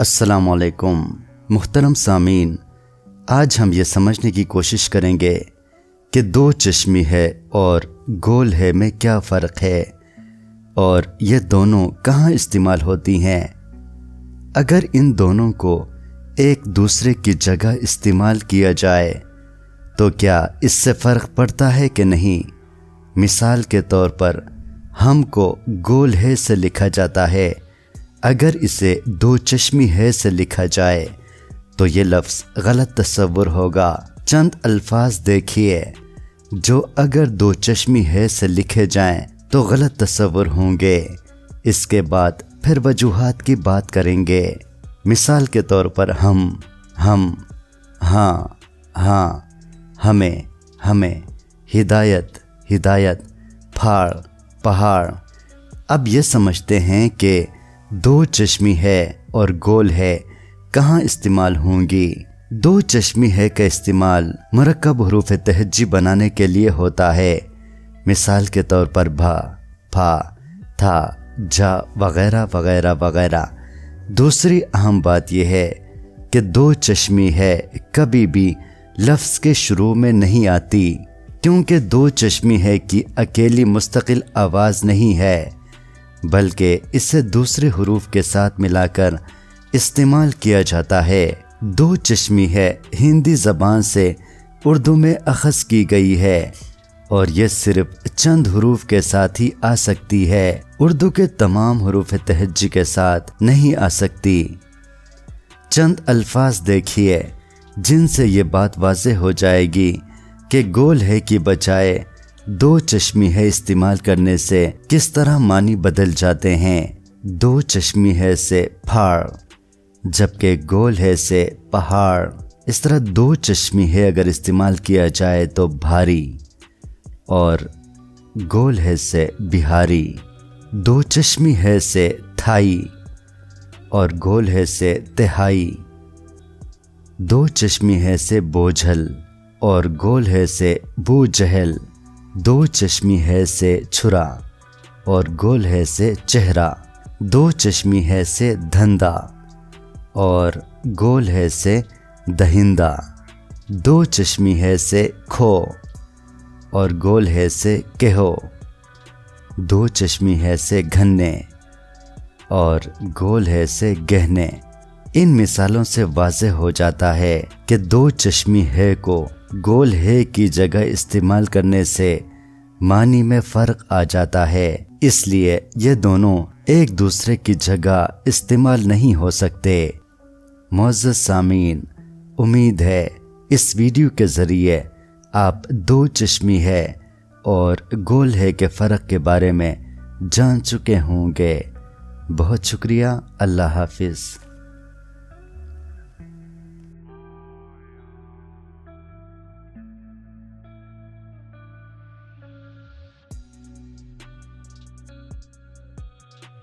असलकुम मुहतरम सामीन। आज हम ये समझने की कोशिश करेंगे कि दो चश्मी है और गोल है में क्या फ़र्क है, और ये दोनों कहाँ इस्तेमाल होती हैं। अगर इन दोनों को एक दूसरे की जगह इस्तेमाल किया जाए तो क्या इससे फ़र्क पड़ता है कि नहीं? मिसाल के तौर पर, हमको गोल है से लिखा जाता है अगर इसे दो चश्मी है से लिखा जाए तो ये लफ्ज़ गलत तस्वुर होगा। चंद अल्फाज देखिए। जो अगर दो चश्मी है से लिखे जाएँ तो गलत तस्वुर होंगे। इसके बाद फिर वजूहत की बात करेंगे। मिसाल के तौर पर हम हम हाँ हाँ हमें हमें, हिदायत हिदायत, फाड़, पहाड़। अब ये समझते हैं कि दो चश्मी है और गोल है, कहाँ इस्तेमाल होंगी? दो चश्मी है का इस्तेमाल मरकब हरूफ तहजी बनाने के लिए होता है। मिसाल के तौर पर भा, फा, था, जा, वगैरह वगैरह वगैरह। दूसरी अहम बात यह है कि दो चश्मी है, कभी भी लफ्ज़ के शुरू में नहीं आती, क्योंकि दो चश्मी है कि अकेली मुस्तकिल आवाज़ नहीं है। बल्कि इसे दूसरे हरूफ के साथ मिलाकर इस्तेमाल किया जाता है। दो चश्मी है, हिंदी ज़बान से उर्दू में अखज़ की गई है और यह सिर्फ़ चंद हरूफ के साथ ही आ सकती है। उर्दू के तमाम हरूफ तहजी के साथ नहीं आ सकती। चंद अल्फाज देखिए, जिनसे ये बात वाज हो जाएगी कि गोल है कि बचाए दो चश्मी है इस्तेमाल करने से किस तरह मानी बदल जाते हैं? दो चश्मी है से फाड़ जबकि गोल है से पहाड़। इस तरह दो चश्मी है अगर इस्तेमाल किया जाए तो भारी, और गोल है से बिहारी। दो चश्मी है से थाई, और गोल है से तिहाई। दो चश्मी है से बोझल, और गोल है से बू जहल दो चश्मी है से छुरा और गोल है से चेहरा। दो चश्मी है से धंधा और गोल है से दहिंदा। दो चश्मी है से खो और गोल है से कहो। दो चश्मी है से घन्ने और गोल है से गहने। इन मिसालों से वाज हो जाता है कि दो चश्मी है को गोल है की जगह इस्तेमाल करने से मानी में फ़र्क आ जाता है। इसलिए ये दोनों एक दूसरे की जगह इस्तेमाल नहीं हो सकते। मोज़ सामीन, उम्मीद है इस वीडियो के ज़रिए आप दो चश्मी है और गोल है के फ़र्क के बारे में जान चुके होंगे। बहुत शुक्रिया, अल्लाह हाफिज़।